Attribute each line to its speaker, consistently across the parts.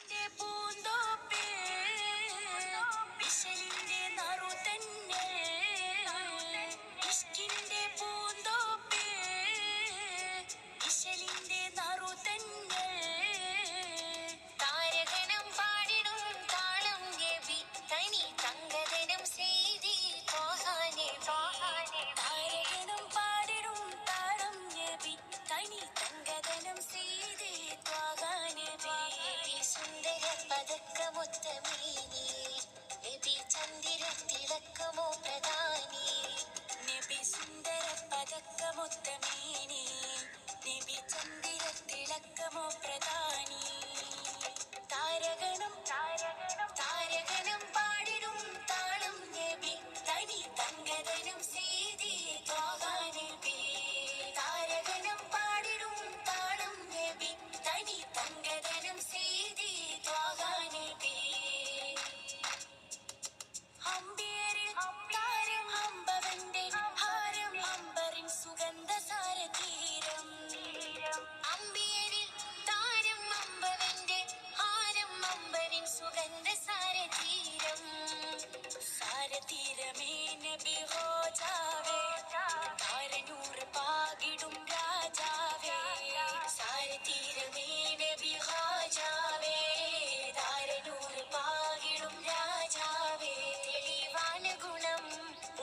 Speaker 1: എന്റെ പൂന്തോപ്പേ, വിശലിന്റെ നറു തന്നെ. ഇഷ്കിന്റെ പൂന്തോപ്പേ,
Speaker 2: പതക്കമൊത്തമീനി നബി ചന്ദിര തിളക്കമോ പ്രധാനി.
Speaker 1: നബി സുന്ദര പതക്കമൊത്തമേനി നബി ചന്ദിര തിളക്കമോ പ്രധാനി. സാരതീരമേ നബി ഹോജാവേ താരനൂറ് പാകിടും രാജാവേ. സാരതീരമേ നബി ഹോജാവേ താരനൂറ് പാകിടും രാജാവേ.
Speaker 2: തെളിവാണ് ഗുണം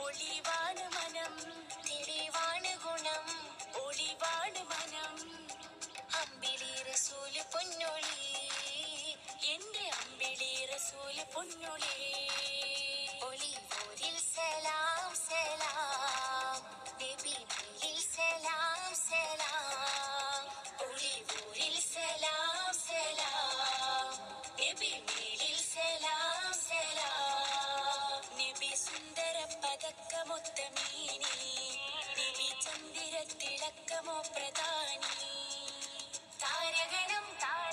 Speaker 1: ഒളിവാണ് മനം.
Speaker 2: തെളിവാണ് ഗുണം
Speaker 1: ഒളിവാണ് മനം.
Speaker 2: അമ്പിളി റസൂൽ പൊന്നൊളി
Speaker 1: എന്റെ അമ്പിളി റസൂൽ പൊന്നുളേ.
Speaker 2: ചന്ദ്രത്തിളക്കമോ പ്രധാനി താരകണം താര